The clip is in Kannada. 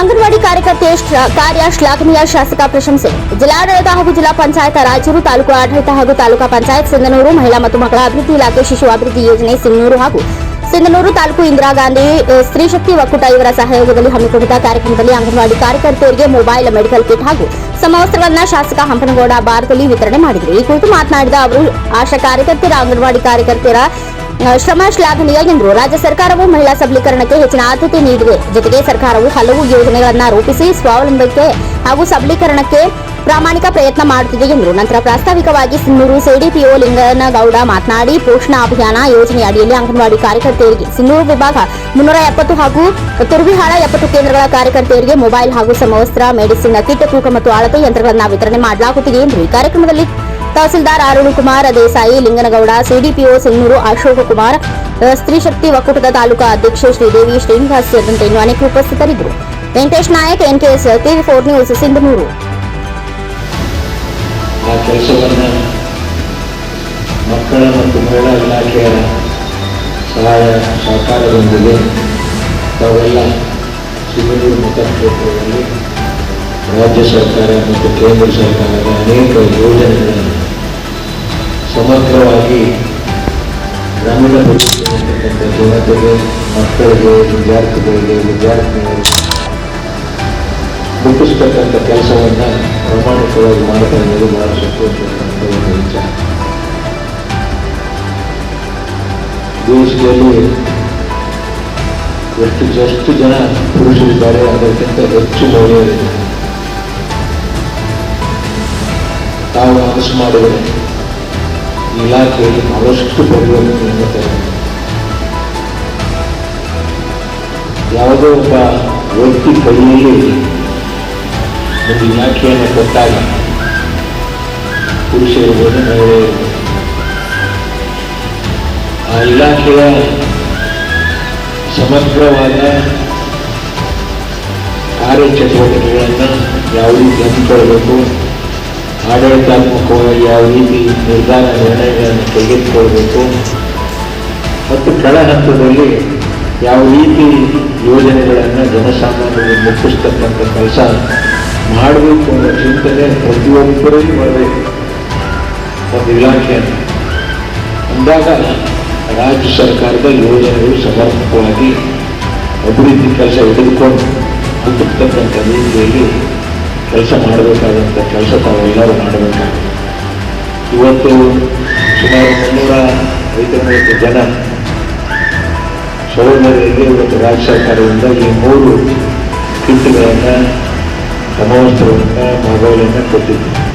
ಅಂಗನವಾಡಿ ಕಾರ್ಯಕರ್ತೆಯ ಕಾರ್ಯ ಶ್ಲಾಘನೀಯ ಶಾಸಕ ಪ್ರಶಂಸೆ. ಜಿಲ್ಲಾಡಳಿತ ಹಾಗೂ ಜಿಲ್ಲಾ ಪಂಚಾಯತ್ ರಾಯಚೂರು ತಾಲೂಕು ಆಡಳಿತ ಹಾಗೂ ತಾಲೂಕಾ ಪಂಚಾಯತ್ ಸಿಂಧನೂರು ಮಹಿಳಾ ಮತ್ತು ಮಕ್ಕಳ ಅಭಿವೃದ್ಧಿ ಇಲಾಖೆ ಶಿಶು ಅಭಿವೃದ್ಧಿ ಯೋಜನೆ ಸಿಂಗನೂರು ಹಾಗೂ ಸಿಂಧನೂರು ತಾಲೂಕು ಇಂದಿರಾ ಗಾಂಧಿ ಅ, ಸ್ತ್ರೀ ಶಕ್ತಿ ಒಕ್ಕೂಟ ಇವರ ಸಹಯೋಗದಲ್ಲಿ ಹಮ್ಮಿಕೊಂಡಿದ್ದ ಕಾರ್ಯಕ್ರಮದಲ್ಲಿ ಅಂಗನವಾಡಿ ಕಾರ್ಯಕರ್ತೆಯರಿಗೆ ಮೊಬೈಲ್ ಮೆಡಿಕಲ್ ಕಿಟ್ ಹಾಗೂ ಸಮವಸ್ತ್ರವನ್ನ ಶಾಸಕ ಹಂಪನಗೌಡ ಭಾರತದಲ್ಲಿ ವಿತರಣೆ ಮಾಡಿದರು. ಈ ಕುರಿತು ಮಾತನಾಡಿದ ಅವರು ಆಶಾ ಕಾರ್ಯಕರ್ತರ ಅಂಗನವಾಡಿ ಕಾರ್ಯಕರ್ತೆಯರ ಅ, ಶ್ರಮ ಶ್ಲಾಘನೀಯ ಎಂದರು ರಾಜ್ಯ ಸರ್ಕಾರವು ಮಹಿಳಾ ಸಬಲೀಕರಣಕ್ಕೆ ಹೆಚ್ಚಿನ ಆದ್ಯತೆ ನೀಡಿದೆ. ಜೊತೆಗೆ ಸರ್ಕಾರವು ಹಲವು ಯೋಜನೆಗಳನ್ನು ರೂಪಿಸಿ ಸ್ವಾವಲಂಬಕ್ಕೆ ಹಾಗೂ ಸಬಲೀಕರಣಕ್ಕೆ ಪ್ರಾಮಾಣಿಕ ಪ್ರಯತ್ನ ಮಾಡುತ್ತಿದೆ ಎಂದರು ನಂತರ ಪ್ರಾಸ್ತಾವಿಕವಾಗಿ ಸಿನ್ನೂರು ಸಿಡಿಪಿಒ ಲಿಂಗನಗೌಡ ಮಾತನಾಡಿ, ಪೋಷಣ ಅಭಿಯಾನ ಯೋಜನೆ ಅಡಿಯಲ್ಲಿ ಅಂಗನವಾಡಿ ಕಾರ್ಯಕರ್ತೆಯರಿಗೆ ಸಿನ್ನೂರು ವಿಭಾಗ ಮುನ್ನೂರ ಎಪ್ಪತ್ತು ಹಾಗೂ ತುರ್ವಿಹಾಳ ಎಪ್ಪತ್ತು ಕೇಂದ್ರಗಳ ಕಾರ್ಯಕರ್ತೆಯರಿಗೆ ಮೊಬೈಲ್ ಹಾಗೂ ಸಮವಸ್ತ್ರ, ಮೆಡಿಸಿನ್, ಕಿಟ್, ತೂಕ ಮತ್ತು ಅಳತೆ ಯಂತ್ರಗಳನ್ನು ವಿತರಣೆ ಮಾಡಲಾಗುತ್ತಿದೆ ಎಂದರು ಈ ಕಾರ್ಯಕ್ರಮದಲ್ಲಿ ತಹಸೀಲ್ದಾರ್ ಅರುಣ್ ಕುಮಾರ್ ದೇಸಾಯಿ ಲಿಂಗನಗೌಡ ಸಿಡಿಪಿಒ ಸಿಂಗೂರು ಅಶೋಕ ಕುಮಾರ್ ಅ, ಸ್ತ್ರೀ ಶಕ್ತಿ ಒಕ್ಕೂಟದ ತಾಲೂಕಾ ಅಧ್ಯಕ್ಷೆ ಶ್ರೀದೇವಿ ಶ್ರೀನಿವಾಸ್ ಸೇರಿದಂತೆ ಇನ್ನು ಅನೇಕ ಉಪಸ್ಥಿತರಿದ್ದರು. Venkatesh Nayak NKS TV four news Sindhanur. ಮಕ್ಕಳ ಮತ್ತು ಮಹಿಳಾ ಇಲಾಖೆಯ ಸಹಾಯ ಸಹಕಾರದೊಂದಿಗೆ ತಾವೆಲ್ಲ ಸಿಂಧನೂರು ಮತಕ್ಷೇತ್ರದಲ್ಲಿ ರಾಜ್ಯ ಸರ್ಕಾರ ಮತ್ತು ಕೇಂದ್ರ ಸರ್ಕಾರದ ಅನೇಕ ಯೋಜನೆಗಳನ್ನು ಸಮಗ್ರವಾಗಿ ಗ್ರಾಮೀಣ ಪ್ರದೇಶದಲ್ಲಿರ್ತಕ್ಕಂಥ ಜನತೆಗೆ ಮಕ್ಕಳಿಗೆ ವಿದ್ಯಾರ್ಥಿಗಳಿಗೆ ವಿದ್ಯಾರ್ಥಿನಿಯರಿಗೆ ಮುಟ್ಟಿಸ್ತಕ್ಕಂಥ ಕೆಲಸವನ್ನ ಪ್ರಾಮಾಣಿಕವಾಗಿ ಮಾಡ್ತಾ ಇರೋದು ಬಹಳ ಸಂತೋಷವಾದಂಥ ಒಂದು ವಿಚಾರ ದೇಶದಲ್ಲಿ ಎಷ್ಟು ಎಷ್ಟು ಜನ ಪುರುಷರಿದ್ದಾರೆ ಅದಕ್ಕಿಂತ ಹೆಚ್ಚು ಮಹಿಳೆಯರಿದ್ದಾರೆ ತಾವು ಮನಸ್ಸು ಮಾಡಿದರೆ ಇಲಾಖೆಯಲ್ಲಿ ಬಹಳಷ್ಟು ಪರಿವರ್ತನೆ ತರಬಹುದು ಯಾವುದೋ ಒಬ್ಬ ವ್ಯಕ್ತಿ ಕೈಯಲ್ಲಿ ಒಂದು ಇಲಾಖೆಯನ್ನು ಕೊಟ್ಟಾಗ ಪುರುಷರಿರ್ಬೋದು ಮಹಿಳೆ ಆ ಇಲಾಖೆಯ ಸಮಗ್ರವಾದ ಕಾರ್ಯಚಟುವಟಿಕೆಗಳನ್ನು ಯಾವ ರೀತಿ ಹಮ್ಮಿಕೊಳ್ಬೇಕು ಆಡಳಿತಾತ್ಮಕವಾಗಿ ಯಾವ ರೀತಿ ನಿರ್ಧಾರ ನಿರ್ಣಯಗಳನ್ನು ತೆಗೆದುಕೊಳ್ಬೇಕು. ಮತ್ತು ಕೆಳ ಹಂತದಲ್ಲಿ ಯಾವ ರೀತಿ ಯೋಜನೆಗಳನ್ನು ಜನಸಾಮಾನ್ಯರಿಗೆ ಮುಟ್ಟಿಸ್ತಕ್ಕಂಥ ಕೆಲಸ ಮಾಡಬೇಕು ಅನ್ನೋ ಚಿಂತನೆ ಪ್ರತಿಯೊಬ್ಬರಲ್ಲಿ ಬರಬೇಕು ಒಂದು ಇಲಾಖೆಯನ್ನು ಅಂದಾಗ ರಾಜ್ಯ ಸರ್ಕಾರದ ಯೋಜನೆಗಳು ಸಮರ್ಪಕವಾಗಿ ಅಭಿವೃದ್ಧಿ ಕೆಲಸ ಹಿಡಿದುಕೊಂಡು ಮುಟ್ಟಿಸ್ತಕ್ಕಂಥ ರೀತಿಯಲ್ಲಿ ಕೆಲಸ ಮಾಡಬೇಕಾದಂಥ ಕೆಲಸ ತಾವೆಲ್ಲರೂ ಮಾಡಬೇಕಾಗುತ್ತೆ ಇವತ್ತು ಸುಮಾರು ಮುನ್ನೂರ ಐದನೂರು ಜನ ಸಹೋದರರಿಗೆ ಇವತ್ತು ರಾಜ್ಯ ಸರ್ಕಾರದಿಂದ ಈ ಮೂರು ಕಿಟ್ಗಳನ್ನು ಸಮವಸ್ತ್ರವನ್ನು ಮೊಬೈಲನ್ನು ಕೊಟ್ಟಿದ್ದು